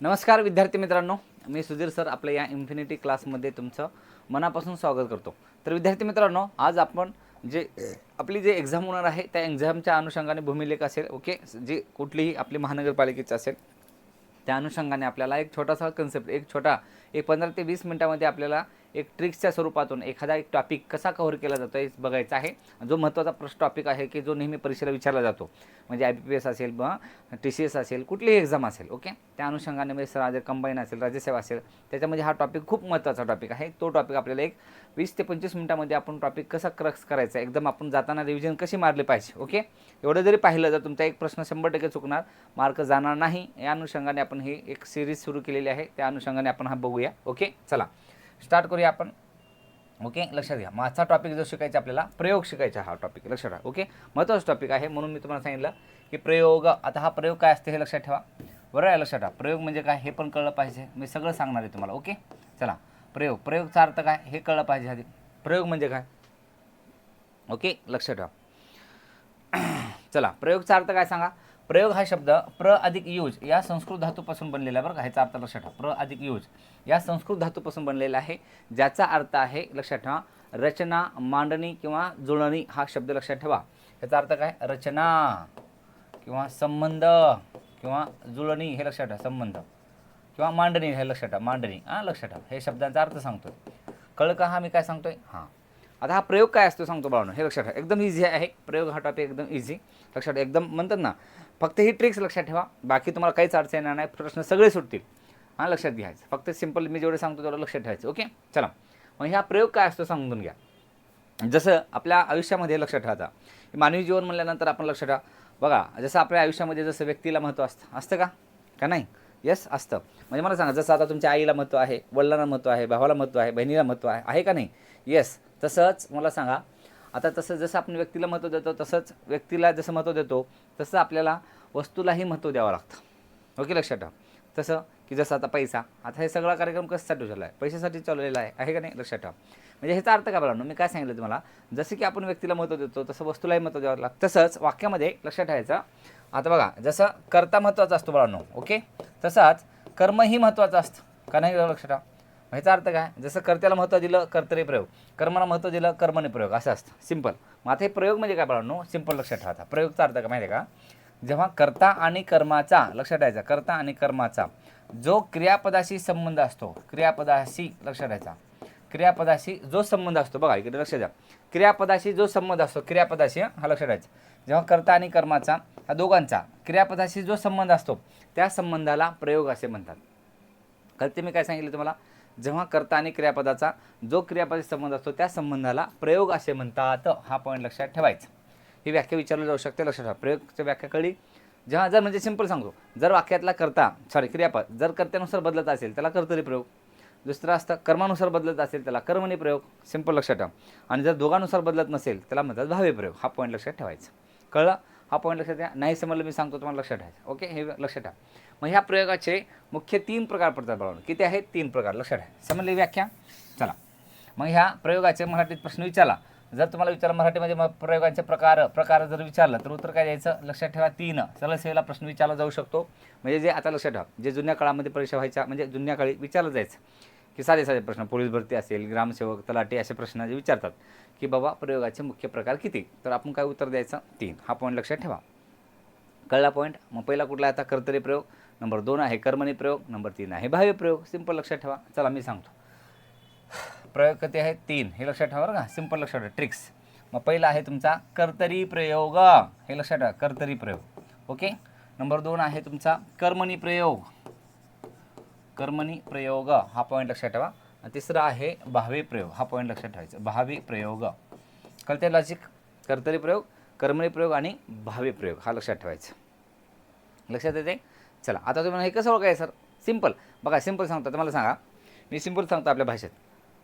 नमस्कार विद्यार्थी मित्रांनो. मी सुधीर सर आपल्या या इन्फिनिटी क्लासमध्ये तुमचं मनापासून स्वागत करतो. तर विद्यार्थी मित्रांनो आज आपण जे आपली जे एक्झाम होणार आहे त्या एक्झामच्या अनुषंगाने भूमिलेख असेल ओके जे कुठलीही आपली महानगरपालिकेची असेल त्या अनुषंगाने आपल्याला एक छोटासा कन्सेप्ट एक छोटा एक पंधरा ते वीस मिनटामध्ये आपल्याला एक ट्रिक्सच्या स्वरूपातून एखादा एक टॉपिक कसा कव्हर केला जातो हे बघायचा आहे. जो महत्त्वाचा प्रश्न टॉपिक आहे की जो नेहमी परीक्षेला विचारला जातो. म्हणजे आय बी पी एस असेल ब टी सी एस असेल कुठलीही एक्झाम असेल ओके त्या अनुषंगाने म्हणजे सर कंबाईन असेल राज्यसेवा असेल त्याच्यामध्ये हा टॉपिक खूप महत्त्वाचा टॉपिक आहे. तो टॉपिक आपल्याला एक वीस ते पंचवीस मिनटामध्ये आपण टॉपिक कसा क्रक्स करायचा एकदम आपण जाताना रिव्हिजन कशी मारली पाहिजे ओके एवढं जरी पाहिलं तर तुमचा एक प्रश्न शंभर टक्के चुकणार मार्क जाणार नाही. या अनुषंगाने आपण ही एक सिरीज सुरू केलेली आहे. त्या अनुषंगाने आपण हा बघूया ओके चला. स्टार्ट करूया आपण. ओके लक्षात घ्या. माझा टॉपिक जो शिकायचा आपल्याला प्रयोग शिकायचा हा टॉपिक लक्षात ठेवा ओके महत्त्वाचा टॉपिक आहे म्हणून मी तुम्हाला सांगितलं की प्रयोग आता हा प्रयोग काय असते हे लक्षात ठेवा. बरं आहे लक्षात ठेवा प्रयोग म्हणजे काय हे पण कळलं पाहिजे. मी सगळं सांगणार आहे तुम्हाला ओके? चला. प्रयोग. प्रयोगचा अर्थ काय हे कळलं पाहिजे आधी. प्रयोग म्हणजे काय? ओके लक्षात ठेवा. चला. प्रयोगचा अर्थ काय सांगा? प्रयोग हा शब्द प्र अधिक यूज या संस्कृत धातूपासून बनलेला आहे बरं का ह्याचा अर्थ लक्षात ठेवा. प्र अधिक यूज या संस्कृत धातूपासून बनलेला आहे ज्याचा अर्थ आहे लक्षात ठेवा रचना मांडणी किंवा जुळणी हा शब्द लक्षात ठेवा. ह्याचा अर्थ काय? रचना किंवा संबंध किंवा जुळणी हे लक्षात ठेवा संबंध किंवा मांडणी हे लक्षात ठेवा मांडणी हां लक्षात ठेवा. हे शब्दांचा अर्थ सांगतोय. कळ का हा मी काय सांगतोय? हां. आता हा प्रयोग काय असतो सांगतो बाळांनो. हे लक्षात ठेवा. एकदम इझी आहे. प्रयोग हा टॉपिक एकदम इझी लक्षात ठेवा. एकदम म्हणतात ना फक्त ही ट्रिक्स लक्षात ठेवा. बाकी तुम्हाला काहीच अडचण येणार नाही. प्रश्न सगळे सुटतील. हां लक्षात घ्यायचं. फक्त सिंपल मी जेवढे सांगतो तेवढं लक्षात ठेवायचं. ओके? चला. मग ह्या प्रयोग काय असतो सांगून घ्या. जसं आपल्या आयुष्यामध्ये लक्षात ठेवायचा मानवी जीवन म्हणल्यानंतर आपण लक्षात ठेवा. बघा जसं आपल्या आयुष्यामध्ये जसं व्यक्तीला महत्त्व असतं. असतं का? का नाही? येस असतं. म्हणजे मला सांगा जसं आता तुमच्या आईला महत्त्व आहे वडिलांना महत्त्व आहे भावाला महत्त्व आहे बहिणीला महत्त्व आहे आहे का नाही? येस तसंच मला सांगा आता तसं जसं आपण व्यक्तीला महत्त्व देतो तसंच व्यक्तीला जसं महत्त्व देतो तसं आपल्याला वस्तूलाही महत्त्व द्यावं लागतं. हो ओके लक्षात ठेवा. तसं की जसं आता पैसा आता हे सगळा कार्यक्रम कशासाठी चालू आहे? पैशासाठी चालवलेला आहे आहे का नाही? लक्षात ठेवा. म्हणजे ह्याचा अर्थ काय बघा मी काय सांगितलं तुम्हाला? जसं की आपण व्यक्तीला महत्त्व देतो तसं वस्तूलाही महत्त्व द्यावं लागतं. तसंच वाक्यामध्ये लक्षात ठेवायचं आता बघा जसं कर्ता महत्त्वाचा असतो बाळांनो ओके? तसाच कर्मही महत्त्वाचं असतं. का नाही? लक्षात ठेवा. ह्याचा अर्थ काय? जसं कर्त्याला महत्त्व दिलं कर्तरी प्रयोग. कर्माला महत्त्व दिलं कर्मने प्रयोग. असं असतं. सिंपल मग आता हे प्रयोग म्हणजे काय बाळांनो? सिंपल लक्षात ठेवा प्रयोगचा अर्थ काय माहिती आहे का? जेव्हा कर्ता आणि कर्माचा लक्षात ठेवायचा कर्ता आणि कर्माचा जो क्रियापदाशी संबंध असतो क्रियापदाशी लक्षात ठेवायचा. क्रियापदाशी जो संबंध असतो बघा इकडे लक्ष द्या. क्रियापदाशी जो संबंध असतो क्रियापदाशी हा लक्षात ठेवायचा. जेव्हा कर्ता आणि कर्माचा हा दोघांचा क्रियापदाशी जो संबंध असतो त्या संबंधाला प्रयोग असे म्हणतात. कळते मी काय सांगितलं तुम्हाला? जेव्हा कर्ता आणि क्रियापदाचा जो क्रियापदी संबंध असतो त्या संबंधाला प्रयोग असे म्हणतात. हा पॉईंट लक्षात ठेवायचा. ही व्याख्या विचारली जाऊ शकते. लक्षात ठेवा. प्रयोगच्या व्याख्या कळी जेव्हा जर म्हणजे सिंपल सांगतो. जर वाक्यातला कर्ता सॉरी क्रियापद जर कर्त्यानुसार बदलत असेल त्याला कर्तरी प्रयोग. दुसरं असतं कर्मानुसार बदलत असेल त्याला कर्मणी प्रयोग. सिंपल लक्षात ठेवा. आणि जर दोघांनुसार बदलत नसेल त्याला म्हणतात भावे प्रयोग. हा पॉईंट लक्षात ठेवायचा. कळलं? हा पॉईंट लक्षात घ्या नाही समजलं मी सांगतो तुम्हाला लक्षात ठेवायचं. ओके हे लक्षात ठेवा. मग ह्या प्रयोगाचे मुख्य तीन प्रकार पडतात बरोबर किती आहेत? तीन प्रकार. लक्षात ठेवा. समजली व्याख्या? चला. मग ह्या प्रयोगाचे मराठीत प्रश्न विचारला. जर तुम्हाला विचार मराठीमध्ये मग प्रयोगांचे प्रकार प्रकार जर विचारलं तर उत्तर काय द्यायचं? लक्षात ठेवा तीन. सरळ सेवेला प्रश्न विचारला जाऊ शकतो. म्हणजे जे आता लक्षात ठेवा. जे जुन्या काळामध्ये परीक्षा व्हायच्या म्हणजे जुन्या काळी विचारलं जायचं. की साधे साधे प्रश्न. पोलीस भरती असेल ग्रामसेवक तलाठी असे प्रश्न जे विचारतात. की बाबा प्रयोगाचे मुख्य प्रकार किती? तर आपण काय उत्तर द्यायचं? तीन. हा पॉईंट लक्षात ठेवा. कळला पॉईंट मग पहिला कुठला आहे आता? कर्तरी प्रयोग. नंबर दोन आहे कर्मणी प्रयोग. नंबर तीन आहे भाव्य प्रयोग. सिंपल लक्षात ठेवा. चला मी सांगतो. प्रयोग कधी आहे तीन. हे लक्षात ठेवा बरं का. सिंपल लक्षात ठेवा. ट्रिक्स मग पहिला आहे तुमचा कर्तरी प्रयोग. हे लक्षात ठेवा. कर्तरी प्रयोग. ओके? नंबर दोन आहे तुमचा कर्मणी प्रयोग. कर्मणी प्रयोग. हा पॉईंट लक्षात ठेवा. तिसरा आहे भावी प्रयोग. हा पॉईंट लक्षात ठेवायचा. भावी प्रयोग. कळते लॉजिक कर्तरी प्रयोग कर्मणी प्रयोग आणि भावी प्रयोग. हा लक्षात ठेवायचा. लक्षात येते चला आता तुम्ही हे कसं ओळखाय सर? सिंपल बघा सिंपल सांगतो. तर मला सांगा. मी सिंपल सांगतो आपल्या भाषेत.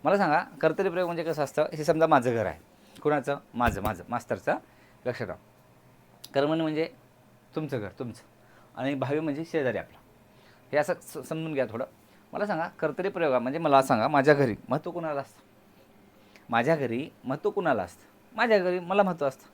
मला सांगा कर्तरी प्रयोग म्हणजे कसं असतं? हे समजा माझं घर आहे. कुणाचं? माझं माझं. मास्तरचं. लक्षात ठेवा. कर्मणी म्हणजे तुमचं घर तुमचं. आणि भावी म्हणजे शेजारी आपलं. हे असं स- समजून घ्या थोडं. मला सांगा कर्तरी प्रयोगा म्हणजे मला सांगा माझ्या घरी महत्त्व कुणाला असतं? माझ्या घरी महत्त्व कुणाला असतं? माझ्या घरी मला महत्त्व असतं.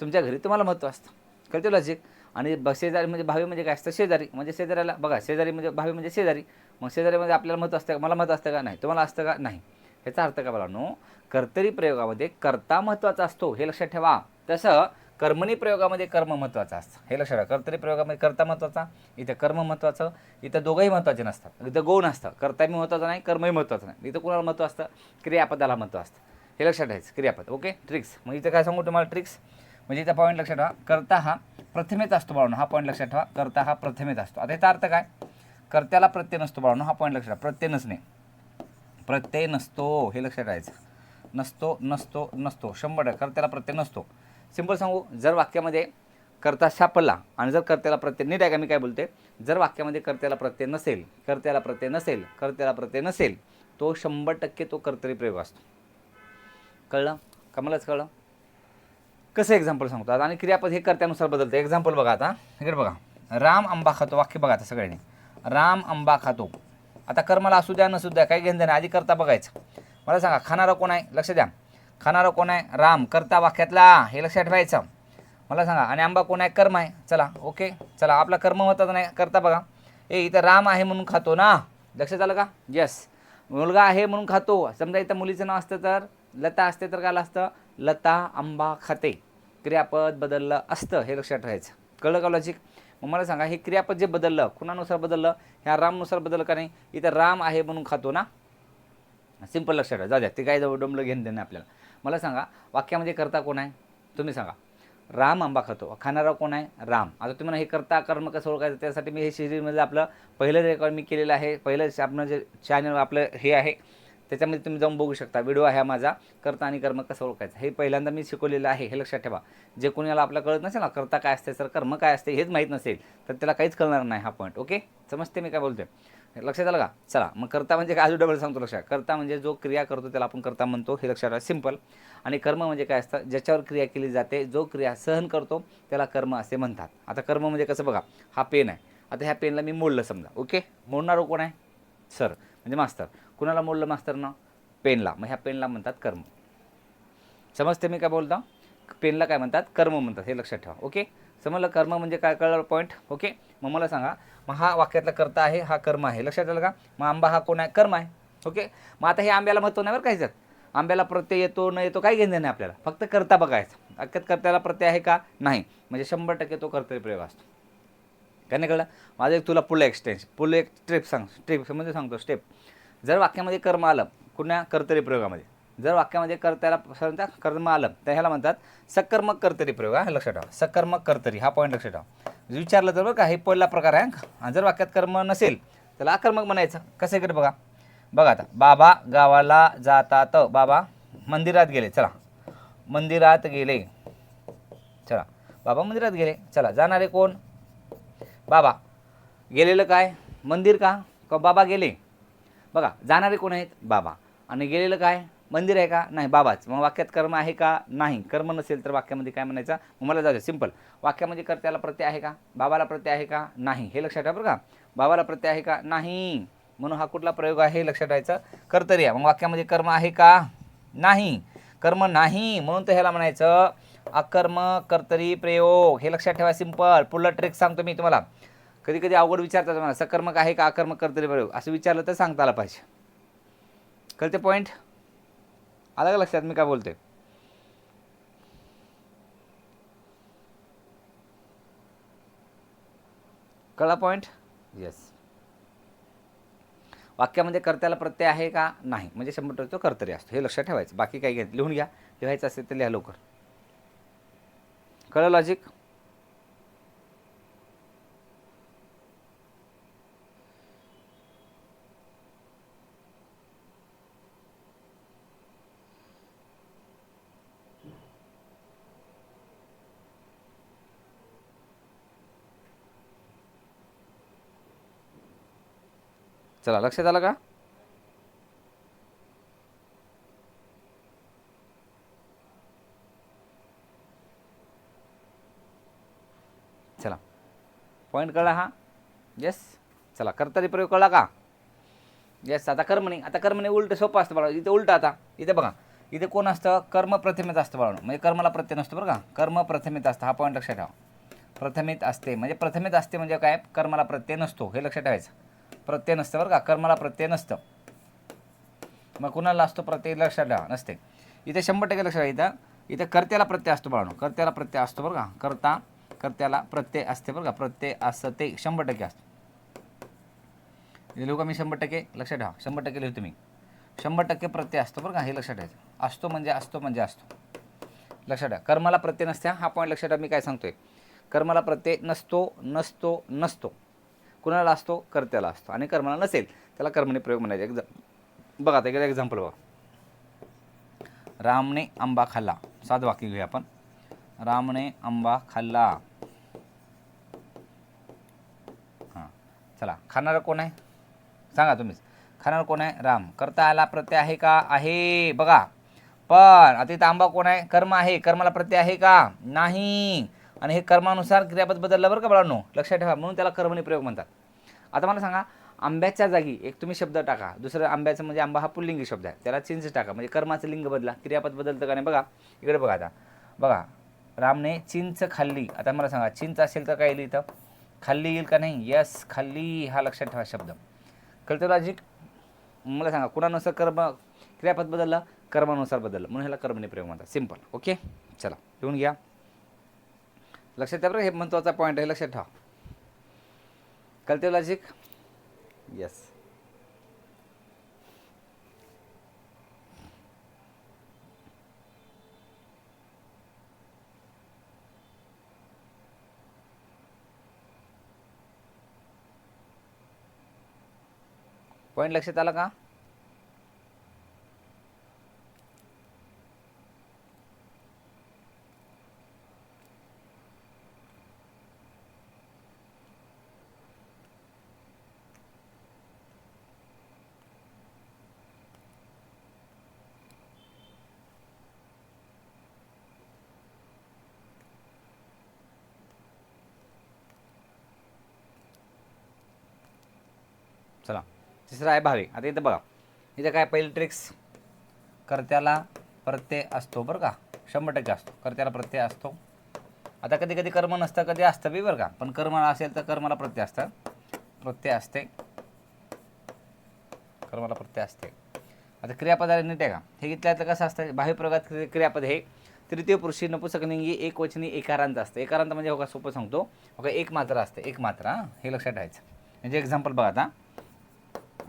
तुमच्या घरी तुम्हाला महत्त्व असतं. कळते लॉजिक आणि ब- शेजारी म्हणजे भावी म्हणजे काय असतं? शेजारी. म्हणजे शेजाऱ्याला बघा शेजारी म्हणजे भावी म्हणजे शेजारी. मग शेजारीमध्ये म्हणजे आपल्याला महत्त्व असतं का? मला मत असतं का? नाही. तुम्हाला असतं का? नाही. ह्याचा अर्थ काय नो कर्तरी प्रयोगामध्ये कर्ता महत्त्वाचा असतो हे लक्षात ठेवा. तसं कर्मणी प्रयोगामध्ये कर्म महत्त्वाचं असतं. हे लक्षात ठेवा. कर्तरी प्रयोगामध्ये कर्ता महत्त्वाचा इथं कर्म महत्त्वाचं इथं दोघंही महत्त्वाचे नसतात. इथं गौण असतं. कर्ताही महत्त्वाचं नाही कर्मही महत्त्वाचं नाही. इथं कुणाला महत्त्व असतं? क्रियापदाला महत्त्व असतं. हे लक्षात ठेवायचं. क्रियापद. ओके? ट्रिक्स मग इथं काय सांगू तुम्हाला ट्रिक्स म्हणजे इथं पॉईंट लक्षात ठेवा. कर्ता हा प्रथमेच असतो बाळून. हा पॉईंट लक्षात ठेवा. कर्ता हा प्रथमेच असतो. आता याचा अर्थ काय? कर्त्याला प्रत्यय नसतो बाळून. हा पॉईंट लक्षात ठेवा. प्रत्यय नसणे. प्रत्यय नसतो. हे लक्षात ठेवायचं. नसतो नसतो नसतो. शंभर टक्के. कर्त्याला प्रत्यय नसतो. सिंपल सांगू जर वाक्यामध्ये कर्ता सापडला आणि जर कर्त्याला प्रत्यय नीट आहे का मी काय बोलते जर वाक्यामध्ये कर्त्याला प्रत्यय नसेल कर्त्याला प्रत्यय नसेल कर्त्याला प्रत्यय नसेल तो शंभर टक्के तो कर्तरी प्रयोग असतो. कळलं? का मलाच कळलं? कसं एक्झाम्पल सांगतो आता? आणि क्रियापद हे कर्त्यानुसार बदलतं. एक्झाम्पल बघा आता. इकडे बघा. राम आंबा खातो. वाक्य बघा आता सगळ्यांनी. राम आंबा खातो. आता कर्माला असू द्या नसू द्या काही घेणं देणं आधी करता बघायचं. मला सांगा खाणारा कोण आहे? लक्ष द्या. खाणारा कोण आहे? राम. करता वाक्यातला. हे लक्षात ठेवायचं. मला सांगा आणि आंबा कोण आहे? कर्म आहे. चला ओके. चला आपला कर्म महत्त्वाचा नाही. करता बघा. ए इथं राम आहे म्हणून खातो ना? लक्षात आलं का? येस मुलगा आहे म्हणून खातो. समजा इथं मुलीचं नाव असतं तर? लता असते तर काय असतं? लता आंबा खाते. क्रियापद बदललं असतं. हे लक्षात ठेवायचं. कळलं का लॉजिक मग मला सांगा हे क्रियापद जे बदललं कुणानुसार बदललं ह्या रामनुसार बदललं का नाही? इथं राम आहे म्हणून खातो ना? सिंपल लक्षात ठेवा. जाऊ द्या ते काय जवळ डोंबलं घेऊन देणं आपल्याला. मला सांगा वाक्यामध्ये करता कोण आहे? तुम्ही सांगा. राम आंबा खातो. खाणारा कोण आहे? राम. आता तुम्हाला हे करता कर्म कसं ओळखायचं? त्यासाठी मी हे सिरीजमध्ये आपलं पहिलं रेकॉर्ड मी केलेलं आहे. पहिलं आपलं जे चॅनल आपलं हे आहे त्याच्यामध्ये तुम्ही जाऊन बघू शकता. व्हिडिओ आहे हा माझा. करता आणि कर्म कसं ओळखायचं? हे पहिल्यांदा मी शिकवलेलं आहे हे लक्षात ठेवा. जे कोणाला आपलं कळत नसेल ना करता काय असते सर कर्म काय असते हेच माहीत नसेल तर त्याला काहीच कळणार नाही हा पॉईंट ओके समजते मी काय बोलतोय? लक्षात आलं का? चला मग करता म्हणजे काय? अजून डबल सांगतो लक्षात. करता म्हणजे जो क्रिया करतो त्याला आपण करता म्हणतो. हे लक्षात ठेवा सिंपल आणि कर्म म्हणजे काय असतं? ज्याच्यावर क्रिया केली जाते जो क्रिया सहन करतो त्याला कर्म असे म्हणतात. आता कर्म म्हणजे कसं बघा हा पेन आहे. आता ह्या पेनला मी मोडलं समजा ओके? मोडणारं कोण आहे? सर म्हणजे मास्तर. कुणाला मोडलं मास्तरनं? पेनला. मग ह्या पेनला म्हणतात कर्म. समजते मी काय बोलतो? पेनला काय म्हणतात? कर्म म्हणतात हे लक्षात ठेवा ओके? समजलं? कर्म म्हणजे काय कळलं पॉईंट ओके मग मला सांगा मग हा वाक्यातला कर्ता आहे हा कर्म आहे. लक्षात आलं का? मग आंबा हा कोण आहे? कर्म आहे. ओके मग आता हे आंब्याला महत्त्व नाही बरं काय जात आंब्याला प्रत्यय येतो न येतो काय घेणं नाही आपल्याला. फक्त करता बघायचं. वाक्यात कर्त्याला प्रत्यय आहे का? नाही. म्हणजे शंभर टक्के तो कर्तव्य प्रयोग असतो. काय नाही कळलं? माझं एक तुला पुढलं एक्सटेन्स पुढलं एक स्टेप सांग स्टेप म्हणजे सांगतो स्टेप जर वाक्यामध्ये कर्म आलं कुण्या? कर्तरी प्रयोगामध्ये जर वाक्यामध्ये कर्त्याला समजा कर्म आलं तर ह्याला म्हणतात सकर्मक कर्तरी प्रयोग हा लक्षात ठेवा. सकर्मक कर्तरी हा पॉईंट लक्षात ठेवा. विचारलं तर बरं का हे पहिला प्रकार आहे आणि जर वाक्यात कर्म नसेल त्याला आकर्मक म्हणायचं. कसं इकडे बघा? बघा आता बाबा गावाला जातात. बाबा मंदिरात गेले. चला. मंदिरात गेले. चला. बाबा मंदिरात गेले. चला. जाणारे कोण? बाबा. गेलेलं काय? मंदिर का? का बाबा गेले? बघा जाणारे कोण आहेत? बाबा. आणि गेलेलं काय? मंदिर आहे का? नाही. बाबाच. मग वाक्यात कर्म आहे का? नाही. कर्म नसेल तर वाक्यामध्ये काय म्हणायचं? मग मला जाऊ सिंपल वाक्यामध्ये कर्त्याला प्रत्यय आहे का? बाबाला प्रत्यय आहे का? नाही. हे लक्षात ठेवा बरं का. बाबाला प्रत्यय आहे का? नाही. म्हणून हा कुठला प्रयोग आहे हे लक्षात ठेवायचं? कर्तरी आहे मग वाक्यामध्ये कर्म आहे का? नाही. कर्म नाही. म्हणून तर ह्याला म्हणायचं अकर्म कर्तरी प्रयोग. हे लक्षात ठेवा. सिंपल पुढलं ट्रिक सांगतो मी तुम्हाला. कधी कधी अवघड विचारतात मला सकर्मक आहे का? अकर्मक कर्तरी प्रयोग? असं विचारलं तर सांगता आलं पाहिजे. कळते पॉईंट आलं का लक्षात? मी काय बोलते कळा पॉईंट येस वाक्यामध्ये कर्त्याला प्रत्यय आहे का? नाही. म्हणजे शंभर टक्के तो कर्तरी असतो. हे लक्षात ठेवायचं. बाकी काही घ्या लिहून घ्या. लिहायचं असेल तर लिहा लवकर. कळलं लॉजिक चला लक्षात आलं का? चला. पॉईंट कळला हा? येस चला कर्तरी प्रयोग कळला का? येस आता कर्मणी आता कर्मणी उलट सोपं असतं बघा इथे उलट आता. इथे बघा. इथे कोण असतं? कर्म प्रथमेत असतं बघा म्हणजे कर्माला प्रत्यय नसतो बरं का? कर्म प्रथमेत असतं. हा पॉईंट लक्षात ठेवा. प्रथमेत असते. म्हणजे प्रथमेत असते म्हणजे काय? कर्माला प्रत्यय नसतो. हे लक्षात ठेवायचं. प्रत्यय नसतं बरं का? कर्माला प्रत्यय नसतं. मग कुणाला असतो प्रत्यय? लक्षात ठेवा. नसते. इथे शंभर टक्के लक्षात इथं. इथं कर्त्याला प्रत्यय असतो बाळांनो. कर्त्याला प्रत्यय असतो बरं का? कर्ता कर्त्याला प्रत्यय असते बरं का? प्रत्यय असतं ते शंभर टक्के असतं. लिहू का मी शंभर टक्के? लक्षात ठेवा. शंभर टक्के लिहू तुम्ही. शंभर टक्के प्रत्यय असतो बरं का? हे लक्षात ठेवायचं. असतो म्हणजे असतो म्हणजे असतो. लक्षात ठेवा. कर्माला प्रत्यय नसत्या हा पॉईंट लक्षात ठेवा. मी काय सांगतोय? कर्माला प्रत्यय नसतो नसतो नसतो. कुणाला असतो? कर्त्याला असतो. आणि कर्माला नसेल त्याला कर्मणी प्रयोग म्हणायचे. एक्झाम बघा आता एक्झाम्पल बघा. रामने आंबा खाल्ला. साध वाक्य घेऊया आपण. रामने आंबा खाल्ला. हां. चला. खाणारं कोण आहे? सांगा तुम्हीच. खाणार कोण आहे? राम. करता आला प्रत्यय आहे का? आहे. बघा. पण आता इथं आंबा कोण आहे? कर्म आहे. कर्माला प्रत्यय आहे का? नाही. आणि हे कर्मानुसार क्रियापद बदललं बरं का बाळांनो? लक्षात ठेवा. म्हणून त्याला कर्मणी प्रयोग म्हणतात. आता मला सांगा आंब्याच्या जागी एक तुम्ही शब्द टाका. दुसरं आंब्याचं म्हणजे आंबा हा पुल्लिंगी शब्द आहे. त्याला चिंच टाका. म्हणजे कर्माचं लिंग बदला. क्रियापद बदलतं का नाही बघा. इकडे बघा आता. बघा रामने चिंच खाल्ली. आता मला सांगा चिंच असेल तर काय येईल इथं? खाल्ली येईल का नाही? यस खाल्ली हा लक्षात ठेवा शब्द. कळतं लॉजिक मला सांगा कुणानुसार कर्म क्रियापद बदललं? कर्मानुसार बदललं. म्हणून ह्याला कर्मने प्रयोग म्हणतात. सिंपल ओके चला लिहून घ्या. लक्षात ठेवा बरं हे महत्त्वाचा पॉईंट आहे. लक्षात ठेवा. कळते लॉजिक येस पॉईंट लक्षात आला का चला तिसरं आहे भावे. आता इथं बघा. इथं काय पहिली ट्रिक्स कर्त्याला प्रत्यय असतो बरं का. शंभर टक्के असतो. कर्त्याला प्रत्यय असतो. आता कधी कधी कर्म नसतं कधी असतं बी बरं का. पण कर्म असेल तर कर्माला प्रत्यय असतं. प्रत्यय असते. कर्माला प्रत्यय असते. आता क्रियापदाला नीट आहे का? हे घेतल्याचं कसं असतं? बाह्य प्रयोगात क्रियापद हे तृतीय पुरुषी नपुसकलिंगी एकवचनी एकारांत असतं. एकारांत म्हणजे हो का सोपं सांगतो. हो का एक मात्रा असते. एक मात्रा हां. हे लक्षात ठेवायचं म्हणजे एक्झाम्पल बघा आता.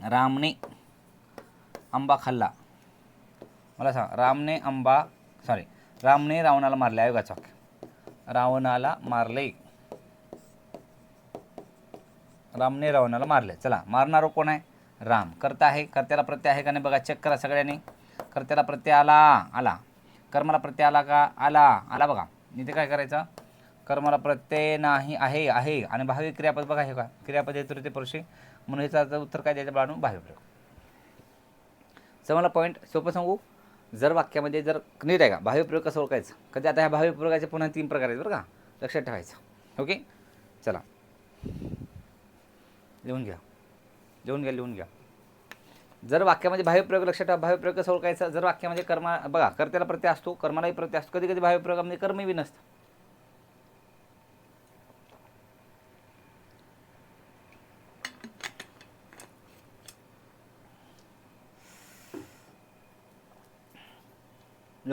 रामने आंबा खाल्ला. मला सांग रामने आंबा सॉरी रामने रावणाला मारले आयोगाचा वाक्य रावणाला मारले. रामने रावणाला मारले. चला मारणारो कोण आहे? राम. कर्ता आहे. कर्त्याला प्रत्यय आहे का नाही बघा चेक करा सगळ्यांनी. कर्त्याला प्रत्यय आला आला. कर्माला प्रत्यय आला का? आला. आला बघा. इथे काय करायचं? कर्माला प्रत्यय नाही आहे आहे. आणि भावी क्रियापद बघा हे का क्रियापद हे ते पुरुषी. म्हणून ह्याचं उत्तर काय द्यायचं बाळू भावी प्रयोग. मला पॉईंट सोपं सांगू? जर वाक्यामध्ये जर नीट आहे का भावी कसं ओळखायचं? कधी आता ह्या भावी पुन्हा तीन प्रकार आहेत बरं का? लक्षात ठेवायचं. ओके? चला. लिहून घ्या. लिहून घ्या लिहून घ्या. जर वाक्यामध्ये भावी लक्षात ठेवा भावी कसं ओळखायचा? जर वाक्यामध्ये कर्मा बघा कर्त्याला प्रत्यय असतो कर्मालाही प्रत्यय असतो. कधी कधी भावी कर्मही नसतं.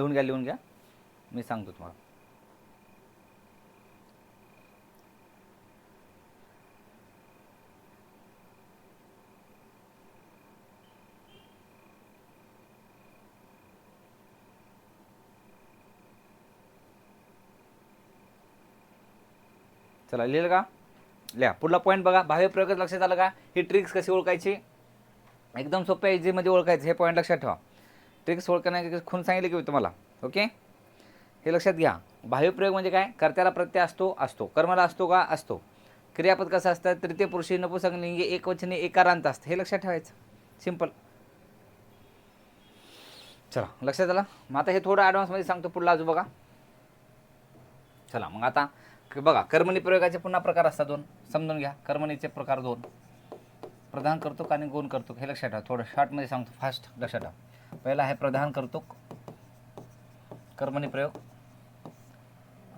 लिहून घ्या लिहून घ्या. मी सांगतो तुम्हाला. चला लिहिलं का? लिहा. पुढला पॉईंट बघा. भाव्य प्रयोगात लक्षात आलं का? ही ट्रिक्स कशी ओळखायची? एकदम सोप्या इझीमध्ये ओळखायचं. हे पॉईंट लक्षात ठेवा. ट्रिक्स ओळखण्याची खून सांगितले की तुम्हाला. ओके हे लक्षात घ्या. बाह्यप्रयोग म्हणजे काय? कर्त्याला प्रत्यय असतो असतो. कर्माला असतो का? असतो. क्रियापद कसं असतं? तृतीय पुरुषी नपुसंगलिंगी एकवचनी एकारांत असतं. हे लक्षात ठेवायचं. सिंपल चला लक्षात आलं? मग आता हे थोडं ॲडव्हान्समध्ये सांगतो पुढला अजून बघा. चला मग आता बघा कर्मणी प्रयोगाचे पुन्हा प्रकार असतात दोन. समजून घ्या. कर्मणीचे प्रकार दोन. प्रधान करतो का आणि गुण करतो? हे लक्षात ठेवा. थोडं शॉर्टमध्ये सांगतो. फास्ट लक्षात ठेवा. पहिला आहे प्रधान करतो कर्मणी प्रयोग.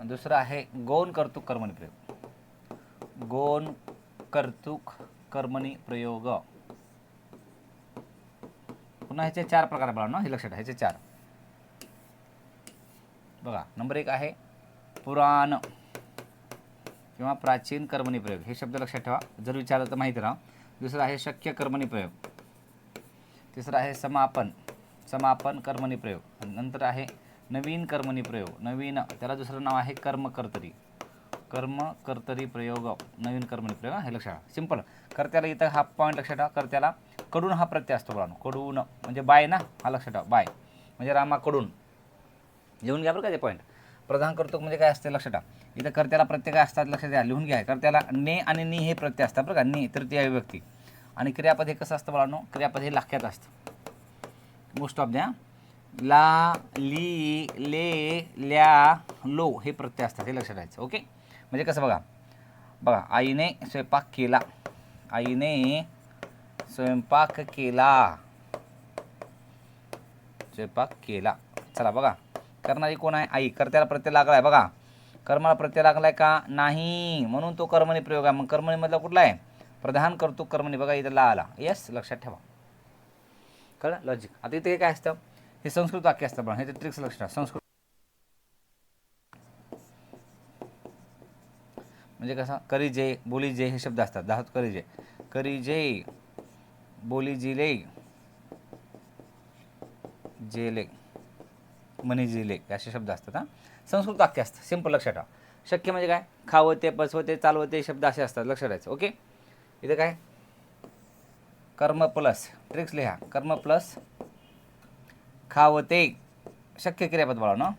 दुसरा आहे गौण कर्तुक कर्मणी प्रयोग. गोन कर्तुक कर्मणी प्रयोग. पुन्हा ह्याचे चार प्रकार बघा ना हे लक्षात ह्याचे चार. बघा नंबर एक आहे पुराण किंवा प्राचीन कर्मणी प्रयोग. हे शब्द लक्षात ठेवा जर विचारलं तर माहिती राहा. दुसरं आहे शक्य कर्मणी प्रयोग. तिसरं आहे समापन. समापन कर्मणी प्रयोग. नंतर आहे नवीन कर्मणी प्रयोग. नवीन त्याला दुसरं नाव आहे कर्मकर्तरी. कर्म कर्तरी प्रयोग नवीन कर्मणी प्रयोग हा, हे लक्षात ठेवा सिंपल कर्त्याला इथं हा पॉईंट लक्षात ठेवा. कर्त्याला कडून हा प्रत्यय असतो बघा. कडून म्हणजे बाय ना हा लक्षात ठेवा. बाय. म्हणजे रामाकडून लिहून घ्या बरं का ते पॉईंट प्रधान कर्तृक म्हणजे काय असते लक्षात ठेवा. इथं कर्त्याला प्रत्यय काय असतात लक्षात द्या लिहून घ्या. कर्त्याला ने आणि नी हे प्रत्यय असतात बरं का. ने तृतीय व्यक्ती आणि क्रियापद हे कसं असतं बघा क्रियापद हे लाख्यात असतं. मोस्ट ऑफ द्या ला ली ले ल्या लो हे प्रत्यय असतात हे लक्षात ठेवायचं ओके म्हणजे कसं बघा? बघा आईने स्वयंपाक केला. आईने स्वयंपाक केला. स्वयंपाक केला. चला बघा. करणारी कोण आहे? आई. कर्त्याला प्रत्यय लागला आहे बघा. कर्माला प्रत्यय लागलाय का? नाही. म्हणून तो कर्मणी प्रयोग आहे. मग कर्मणीमधला कुठला आहे? प्रधान करतो कर्मणी. बघा इथं ला आला. येस लक्षात ठेवा. कळलं? लॉजिक आता इथे काय असतं? हे संस्कृत वाक्य असतं पण हे ट्रिक्स लक्षात संस्कृत म्हणजे कसं? करी जे बोली जे हे शब्द असतात. दहा करी जे. करी जे बोली जिले जेले मनीजिले असे शब्द असतात हां? संस्कृत वाक्य असतं. सिंपल लक्षात ठेवा. शक्य म्हणजे काय? खावते पचवते चालवते शब्द असे असतात. लक्षात ठेवायचं. ओके इथं काय? कर्म प्लस. ट्रिक्स लिहा. कर्म प्लस. खावते. शक्य क्रियापद बाळा ना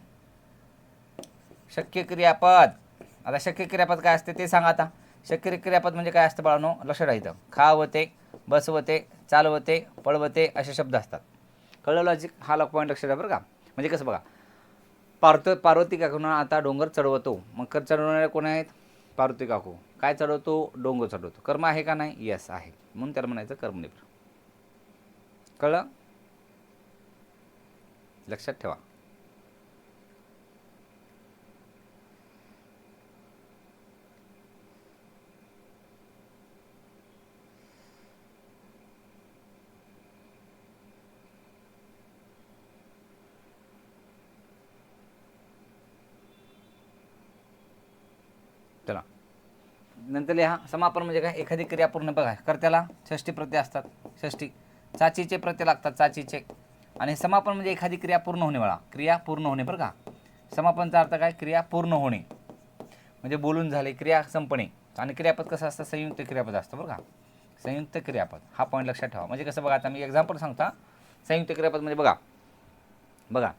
शक्य क्रियापद आता शक्य क्रियापद काय असते ते सांगा आता. शक्य क्रियापद म्हणजे काय असतं बाळानो? लक्ष राहायचं खावते बसवते चालवते पळवते असे शब्द असतात. कळलं लॉजिक हा लॉक पॉईंट लक्षात ठेवा बरं का. म्हणजे कसं बघा. पार्थ पार्वती काकूंना आता डोंगर चढवतो. मग कर चढवणारे कोण आहेत? पार्वती काकू. काय चढवतो? डोंगर चढवतो. कर्म आहे का नाही? येस आहे. म्हणून त्याला म्हणायचं कर्मनिप्र कळलं? लक्षात ठेवा चला नंतर लिहा समापन म्हणजे काय? एखादी क्रिया पूर्ण बघा. कर्त्याला षष्टी प्रत्यय असतात. षष्टी चाचीचे प्रत्यय लागतात चाचीचे. आणि समापन म्हणजे एखादी क्रिया पूर्ण होणे बघा. क्रिया पूर्ण होणे बरं का? समापनचा अर्थ काय? क्रिया पूर्ण होणे. म्हणजे बोलून झाले क्रिया संपणे. आणि क्रियापद कसं असतं? संयुक्त क्रियापद असतं बरं का? संयुक्त क्रियापद. हा पॉईंट लक्षात ठेवा. म्हणजे कसं बघा आता मी एक्झाम्पल सांगता संयुक्त क्रियापद म्हणजे बघा. बघा.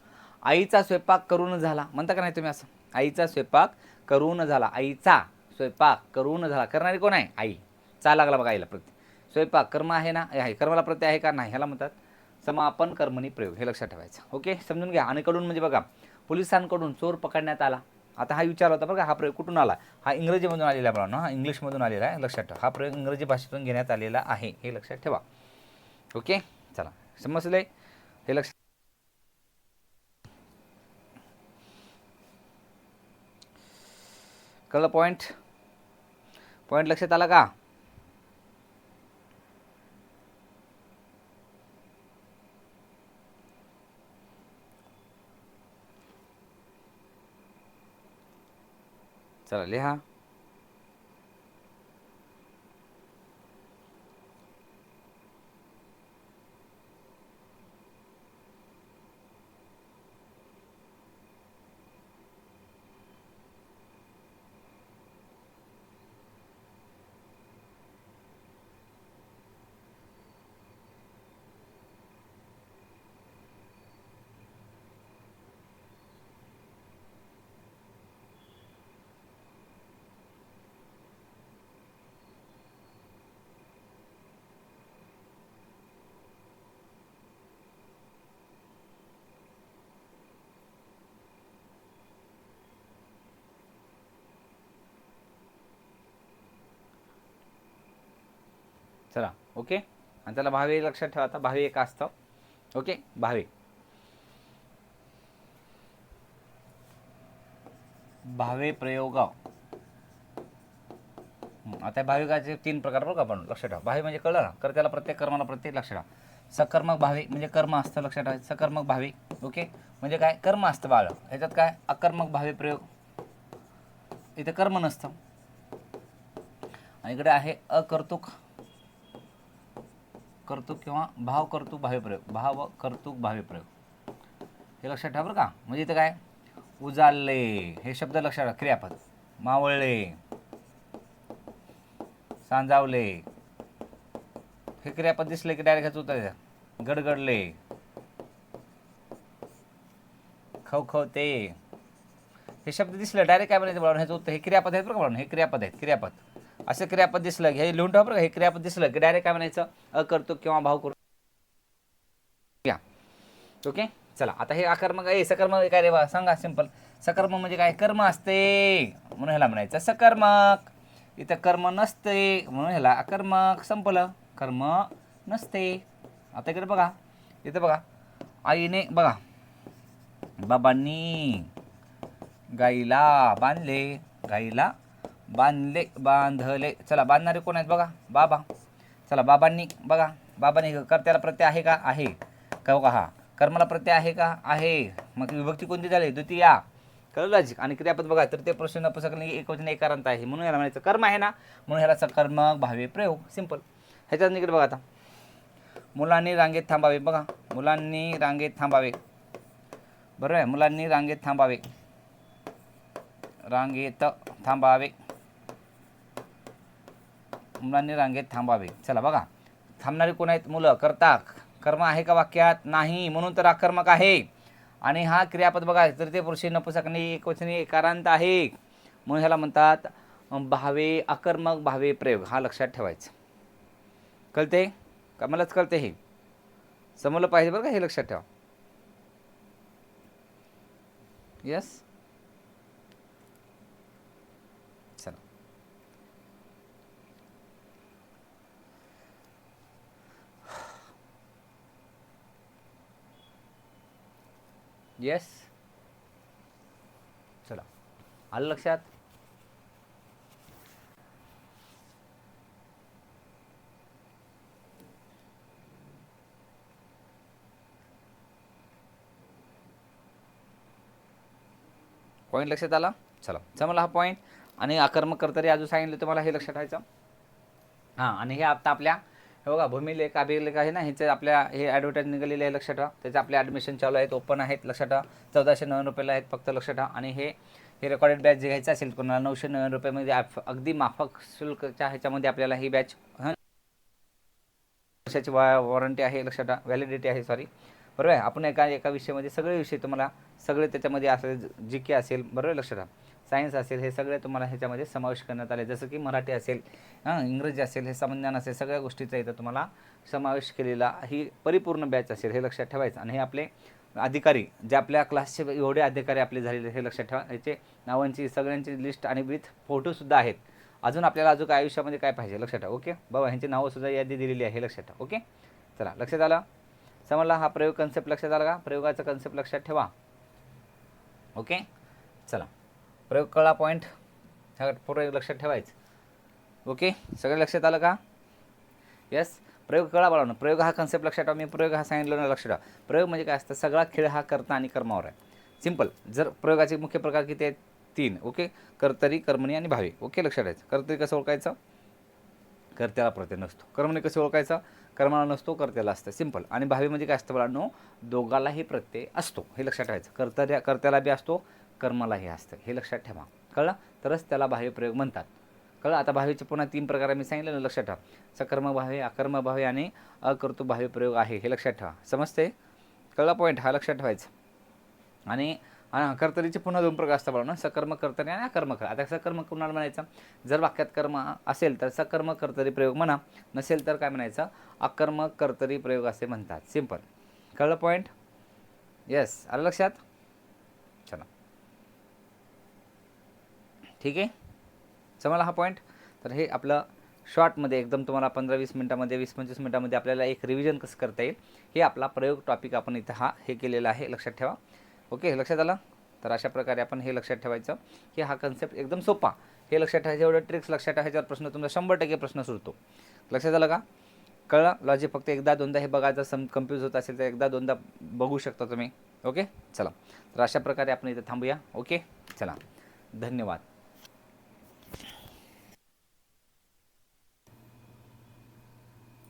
आईचा स्वयंपाक करून झाला. म्हणता का नाही तुम्ही असं? आईचा स्वयंपाक करून झाला. आईचा स्वयंपाक करून झाला. करणारी कोण आहे? आई. चा लागला बघा आईला प्रत्यय स्वयंपाक कर्म आहे ना? आहे. कर्माला प्रत्यय आहे का? नाही. ह्याला म्हणतात समापन कर्मणी प्रयोग. हे लक्षात ठेवायचं. ओके? समजून घ्या. आणि कडून म्हणजे बघा पोलिसांकडून चोर पकडण्यात आला. आता हा विचार होता बघा हा प्रयोग कुठून आला? हा इंग्रजीमधून आलेला आहे हा इंग्लिशमधून आलेला आहे. लक्षात ठेवा. हा प्रयोग इंग्रजी भाषेतून घेण्यात आलेला आहे. हे लक्षात ठेवा. ओके? चला. समजले? हे लक्षात कळलं पॉईंट पॉईंट लक्षात आला का? चला लिहा. चला ओके? आणि त्याला भावे लक्षात ठेवा आता. भावे एक असतं. ओके? भावे. भावे प्रयोग आता भाविकाचे तीन प्रकार बघू आपण लक्षात ठेवा. भावी म्हणजे कळलं ना? कर त्याला प्रत्येक कर्माला प्रत्येक लक्षात ठेवा. सकर्मक भावी म्हणजे कर्म असतं लक्षात ठेवा. सकर्मक भावी ओके? म्हणजे काय? कर्म असतं बाळ. ह्याच्यात काय? अकर्मक भावे प्रयोग. इथे कर्म नसतं. आणि इकडे आहे अकर्तुक. कर्तुक किंवा भाव कर्तुक भाव्यप्रयोग भाव कर्तुक भाव्यप्रयोग हे लक्षात ठेवा बरं का? म्हणजे इथं काय? उजाळले. हे शब्द लक्षात ठेवा. क्रियापद. मावळले. सांजावले. हे क्रियापद दिसले की डायरेक्ट ह्याचं उत्तर गडगडले. खवखवते. हे शब्द दिसले डायरेक्ट काय म्हणायचं बघा ह्याचं उत्तर हे क्रियापद आहेत बरं का म्हणून हे क्रियापद आहेत. क्रियापद. असं क्रियापद दिसलं की हे लिहून ठेवा बरं हे क्रियापद दिसलं की डायरेक्ट काय म्हणायचं? करतो किंवा भाव करू. या. ओके चला आता हे अकर्मक आहे सकर्मक काय रे बा? सांगा सिंपल सकर्म म्हणजे काय? कर्म असते. म्हणून ह्याला म्हणायचं सकर्मक. इथं कर्म नसते म्हणून ह्याला अकर्मक संपलं. कर्म नसते. आता इकडे बघा. इथं बघा. आईने बघा. बाबांनी गाईला बांधले. गाईला बांधले बांधले. चला बांधणारे कोण आहेत बघा? बाबा. चला बाबांनी बघा. बाबांनी कर्त्याला प्रत्यय आहे का? आहे. का बघा हा. कर्माला प्रत्यय आहे का? आहे. मग विभक्ती कोणती झाली? द्वितीया. कळलं लॉजिक आणि क्रियापद बघा. तर ते प्रश्न नपुसकने एकवचन एकारांत आहे. म्हणून याला म्हणायचं कर्म आहे ना? म्हणून ह्याला सकर्मक भावे प्रयोग. सिंपल ह्याच्यात इकडे बघा आता. मुलांनी रांगेत थांबावे. बघा. मुलांनी रांगेत थांबावे. बरोबर आहे. मुलांनी रांगेत थांबावे. रांगेत थांबावे. मुलांनी रांगेत थांबावे. चला बघा. थांबणारी कोण आहेत? मुलं. करता कर्म आहे का वाक्यात? नाही. म्हणून तर आकर्मक आहे. आणि हा क्रियापद बघा. तर ते पुरुषी नपुसकनी एकवचने एकारांत आहे. म्हणून ह्याला म्हणतात भावे आकर्मक भावे प्रयोग. हा लक्षात ठेवायचा. कळते? का मलाच कळते हे? समजलं पाहिजे बरं का? हे लक्षात ठेवा. यस चला येस चला. आलं लक्षात? पॉईंट लक्षात आला? चला. समजला हा पॉईंट आणि आकर्मक कर्तरी अजून सांगितलं तुम्हाला हे लक्षात ठेवायचं हां आणि हे आता आपल्या हे बघा भूमिलेख अभिलेख आहे ना ह्याचे आपल्या हे ॲडव्हर्टाईज निघालेले आहे लक्षात ठेवा. त्याचे आपले ॲडमिशन चालू आहेत ओपन आहेत लक्षात ठेवा. चौदाशे नव्याण्णव रुपयाला आहेत फक्त लक्षात ठेवा. आणि हे हे रेकॉर्डेड बॅच जे घ्यायचं असेल कोणाला नऊशे नव्याण्णव रुपयामध्ये अगदी माफक शुल्कच्या ह्याच्यामध्ये आपल्याला ही बॅच वर्षाची वा वॉरंटी आहे लक्षात ठेवा. व्हॅलिडिटी आहे सॉरी बरोबर आहे? आपण एका एका विषयामध्ये सगळे विषय तुम्हाला सगळे त्याच्यामध्ये असेल जी के असेल बरोबर आहे? लक्षात ठेवा. सायन्स असेल हे सगळे तुम्हाला ह्याच्यामध्ये समावेश करण्यात आले. जसं की मराठी असेल हां इंग्रजी असेल हे समज्ञान असेल सगळ्या गोष्टीचा इथं तुम्हाला समावेश केलेला ही परिपूर्ण बॅच असेल हे लक्षात ठेवायचं. आणि हे आपले अधिकारी जे आपल्या क्लासचे एवढे अधिकारी आपले झालेले हे लक्षात ठेवा. याचे नावांची सगळ्यांची लिस्ट आणि विथ फोटोसुद्धा आहेत. अजून आपल्याला अजून काय आयुष्यामध्ये काय पाहिजे लक्षात ठेवा ओके? बाबा ह्यांची नावंसुद्धा यादी दिलेली आहे हे लक्षात ठेवा ओके? चला लक्षात आलं? समजला हा प्रयोग कन्सेप्ट लक्षात आला का? प्रयोगाचा कन्सेप्ट लक्षात ठेवा ओके? चला. प्रयोग कळा पॉईंट ह्या प्रयोग लक्षात ठेवायचं. ओके सगळं लक्षात आलं का? येस प्रयोग कळा बघा प्रयोग हा कन्सेप्ट लक्षात ठेवा. मी प्रयोग हा सांगितलं ना लक्षात ठेवा. प्रयोग म्हणजे काय असतं? सगळा खेळ हा कर्ता आणि कर्मावर आहे. सिंपल जर प्रयोगाचे मुख्य प्रकार किती आहेत? तीन. ओके कर्तरी कर्मणी आणि भावी. ओके लक्षात ठेवायचं. कर्तरी कसं ओळखायचं? कर्त्याला प्रत्यय नसतो. कर्मणी कसं ओळखायचं? कर्माला नसतो कर्त्याला असतं. सिंपल आणि भावी म्हणजे काय असतं मुलांनो दोघालाही प्रत्यय असतो. हे लक्षात ठेवायचं. कर्तऱ्या कर्त्याला बी असतो कर्मालाही असतं. हे लक्षात ठेवा. कळलं? तरच त्याला बाह्यप्रयोग म्हणतात. कळलं? आता भावीचे पुन्हा तीन प्रकार मी सांगितलं ना लक्षात ठेवा. सकर्म भावे अकर्म भावे आणि अकर्तु भावी प्रयोग आहे हे लक्षात ठेवा. समजते कळला पॉईंट हा लक्षात ठेवायचा. आणि कर्तरीचे पुन्हा दोन प्रकार असतात ना सकर्म कर्तरी आणि अकर्म कर आता सकर्म कुणाला म्हणायचं? जर वाक्यात कर्म असेल तर सकर्म कर्तरी प्रयोग म्हणा नसेल तर काय म्हणायचं? अकर्म कर्तरी प्रयोग असे म्हणतात. सिंपल कळलं पॉईंट येस आलं लक्षात चला ठीक आहे? समजला हा पॉईंट तर हे आपलं शॉर्टमध्ये एकदम तुम्हाला पंधरा वीस मिनटामध्ये वीस पंचवीस मिनटामध्ये आपल्याला एक रिव्हिजन कसं करता येईल हे आपला प्रयोग टॉपिक आपण इथं हा हे केलेला आहे लक्षात ठेवा. ओके लक्षात आलं? तर अशा प्रकारे आपण हे लक्षात ठेवायचं. की हा कन्सेप्ट एकदम सोपा. हे लक्षात ठेवायचं एवढं ट्रिक्स लक्षात ठेवायच्यावर प्रश्न तुमचा शंभर टक्के प्रश्न सुटतो. लक्षात आलं का? कळलं? लॉजिक फक्त एकदा दोनदा हे बघायचं सम कन्फ्यूज होत असेल तर एकदा दोनदा बघू शकता तुम्ही. ओके चला. तर अशा प्रकारे आपण इथं थांबूया. ओके चला. धन्यवाद.